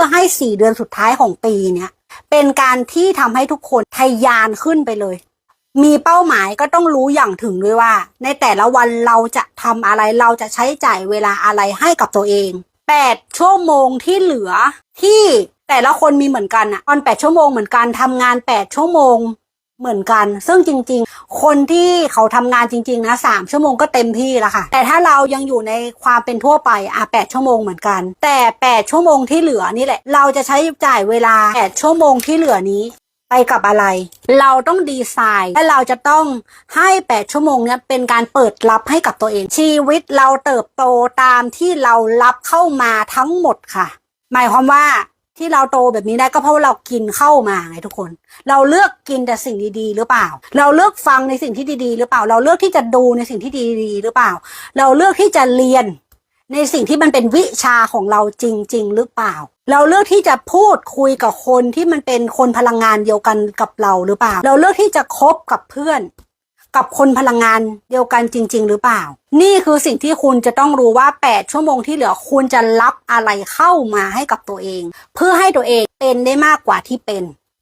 พื่อให้สี่เดือนสุดท้ายของปีเนี้ยเป็นการที่ทำให้ทุกคนทะยานขึ้นไปเลย มีเป้าหมายก็ต้องรู้อย่างถึงด้วยว่า ในแต่ละวันเราจะทำอะไรเราจะใช้จ่ายเวลาอะไรให้กับตัวเองแปดชั่วโมงที่เหลือที่แต่ละคนมีเหมือนกันอะตอนแปดชั่วโมงเหมือนกันทำงานแปดชั่วโมงเหมือนกัน ซึ่งจริง คนที่เขาทำงานจริง ๆ นะสามชั่วโมงก็เต็มที่แล้วค่ะ แต่ถ้าเรายังอยู่ในความเป็นทั่วไปอะแปดชั่วโมงเหมือนกัน แต่แปดชั่วโมงที่เหลือนี่แหละ เราจะใช้จ่ายเวลาแปดชั่วโมงที่เหลือนี้ไปกับอะไร เราต้องดีไซน์และเราจะต้องให้แปดชั่วโมงเนี้ยเป็นการเปิดรับให้กับตัวเอง ชีวิตเราเติบโตตามที่เรารับเข้ามาทั้งหมดค่ะ หมายความว่า ที่เราโตแบบนี้ได้ก็เพราะว่าเรากินเข้ามาไงทุกคน เราเลือกกินแต่สิ่งดีๆ หรือเปล่า เราเลือกฟังในสิ่งที่ดีๆ หรือเปล่า เราเลือกที่จะดูในสิ่งที่ดีๆ หรือเปล่า เราเลือกที่จะเรียนในสิ่งที่มันเป็นวิชาของเราจริง ๆ หรือเปล่า เราเลือกที่จะพูดคุยกับคนที่มันเป็นคนพลังงานเดียวกันกับเราหรือเปล่า เราเลือกที่จะคบกับเพื่อน กับคนพลังงานเดียวกันจริง ๆ หรือเปล่า นี่คือสิ่งที่คุณจะต้องรู้ว่า 8 ชั่วโมงที่เหลือคุณจะรับอะไรเข้ามาให้กับตัวเอง เพื่อให้ตัวเองเป็นได้มากกว่าที่เป็น